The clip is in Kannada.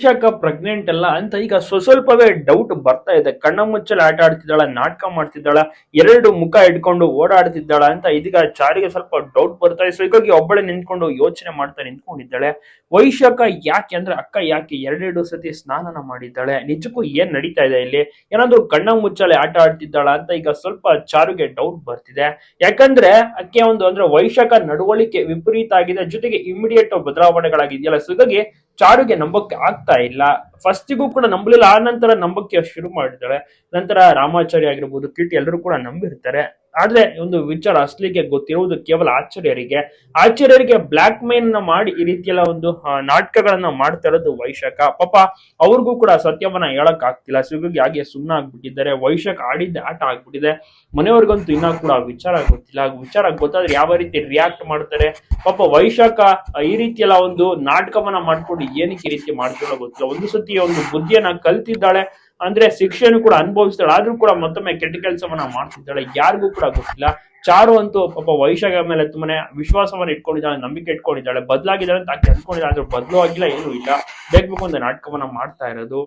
ವೈಶಾಖ ಪ್ರೆಗ್ನೆಂಟ್ ಅಲ್ಲ ಅಂತ ಈಗ ಸ್ವಸ್ವಲ್ಪವೇ ಡೌಟ್ ಬರ್ತಾ ಇದೆ. ಕಣ್ಣ ಮುಚ್ಚಲು ಆಟ ಆಡ್ತಿದ್ದಾಳ, ನಾಟಕ ಮಾಡ್ತಿದ್ದಾಳ, ಎರಡು ಮುಖ ಇಟ್ಕೊಂಡು ಓಡಾಡ್ತಿದ್ದಾಳ ಅಂತ ಇದೀಗ ಚಾರಿಗೆ ಸ್ವಲ್ಪ ಡೌಟ್ ಬರ್ತಾ ಇದೆ. ಸೊ ಹೀಗಾಗಿ ಒಬ್ಬಳೆ ನಿಂತ್ಕೊಂಡು ಯೋಚನೆ ಮಾಡ್ತಾ ನಿಂತ್ಕೊಂಡಿದ್ದಾಳೆ. ವೈಶಾಖ ಯಾಕೆ ಅಂದ್ರೆ ಅಕ್ಕ ಯಾಕೆ ಎರಡೆರಡು ಸತಿ ಸ್ನಾನನ ಮಾಡಿದ್ದಾಳೆ? ನಿಜಕ್ಕೂ ಏನ್ ನಡೀತಾ ಇದೆ ಇಲ್ಲಿ? ಏನಾದ್ರು ಕಣ್ಣ ಮುಚ್ಚಲೆ ಆಟ ಆಡ್ತಿದ್ದಾಳ ಅಂತ ಈಗ ಸ್ವಲ್ಪ ಚಾರುಗೆ ಡೌಟ್ ಬರ್ತಿದೆ. ಯಾಕಂದ್ರೆ ಅಕ್ಕೆ ಒಂದು ಅಂದ್ರೆ ವೈಶಾಖ ನಡವಳಿಕೆ ವಿಪರೀತ ಆಗಿದೆ. ಜೊತೆಗೆ ಇಮಿಡಿಯೇಟ್ ಬದಲಾವಣೆಗಳಾಗಿದೆಯಲ್ಲ. ಸೊ ಹೀಗಾಗಿ ಚಾರುಗೆ ನಂಬಕ್ಕೆ ಆಗ್ತಾ ಇಲ್ಲ. ಫಸ್ಟಿಗೂ ಕೂಡ ನಂಬಲಿಲ್ಲ ಆ ನಂತರ ನಂಬಕ್ಕೆ ಶುರು ಮಾಡಿದ್ದಾಳೆ ನಂತರ ರಾಮಾಚಾರ್ಯ ಆಗಿರ್ಬೋದು, ಕಿಟ್ ಎಲ್ಲರೂ ಕೂಡ ನಂಬಿರ್ತಾರೆ. ಆದ್ರೆ ಒಂದು ವಿಚಾರ ಅಸ್ಲಿಗೆ ಗೊತ್ತಿರುವುದು ಕೇವಲ ಆಚಾರ್ಯರಿಗೆ ಆಚಾರ್ಯರಿಗೆ ಬ್ಲಾಕ್ ಮೇಲ್ ಮಾಡಿ ಈ ರೀತಿಯೆಲ್ಲ ಒಂದು ನಾಟಕಗಳನ್ನ ಮಾಡ್ತಾ ಇರೋದು ವೈಶಾಖ. ಪಾಪ ಅವ್ರಿಗೂ ಕೂಡ ಸತ್ಯವನ್ನ ಹೇಳಕ್ ಆಗ್ತಿಲ್ಲ. ಸೊ ಹೀಗಾಗಿ ಹಾಗೆ ಸುಮ್ಮನೆ ಆಗ್ಬಿಟ್ಟಿದ್ದಾರೆ. ವೈಶಾಖ ಆಡಿದ್ದ ಆಟ ಆಗ್ಬಿಟ್ಟಿದೆ. ಮನೆಯವ್ರಿಗಂತೂ ಇನ್ನೂ ಕೂಡ ವಿಚಾರ ಗೊತ್ತಿಲ್ಲ. ವಿಚಾರ ಗೊತ್ತಾದ್ರೆ ಯಾವ ರೀತಿ ರಿಯಾಕ್ಟ್ ಮಾಡ್ತಾರೆ? ಪಾಪ ವೈಶಾಖ ಈ ರೀತಿಯೆಲ್ಲ ಒಂದು ನಾಟಕವನ್ನ ಮಾಡ್ಕೊಂಡು ಏನಕ್ಕೆ ಈ ರೀತಿ ಮಾಡ್ತಿರೋ ಗೊತ್ತಿಲ್ಲ. ಒಂದು ಸತಿ ಒಂದು ಬುದ್ಧಿಯನ್ನ ಕಲ್ತಿದ್ದಾಳೆ. ಅಂದ್ರೆ ಶಿಕ್ಷೆಯನ್ನು ಕೂಡ ಅನುಭವಿಸ್ತಾಳೆ, ಆದ್ರೂ ಕೂಡ ಮತ್ತೊಮ್ಮೆ ಕೆಟ್ಟ ಕೆಲಸವನ್ನ ಮಾಡ್ತಿದ್ದಾಳೆ. ಯಾರಿಗೂ ಕೂಡ ಗೊತ್ತಿಲ್ಲ. ಚಾರು ಅಂತೂ ಪಾಪ ವೈಶಾಖ ಮೇಲೆ ತುಂಬಾನೇ ವಿಶ್ವಾಸವನ್ನ ಇಟ್ಕೊಂಡಿದ್ದಾಳೆ, ನಂಬಿಕೆ ಇಟ್ಕೊಂಡಿದ್ದಾಳೆ, ಬದಲಾಗಿದ್ದಾಳೆ ಅಂತ ಆಕೆ ಅನ್ಕೊಂಡಿದ್ದಾಳೆ, ಆದ್ರೆ ಬದಲು ಆಗಿಲ್ಲ, ಏನೂ ಇಲ್ಲ. ಬೇಕು ಒಂದು ನಾಟಕವನ್ನ ಮಾಡ್ತಾ ಇರೋದು.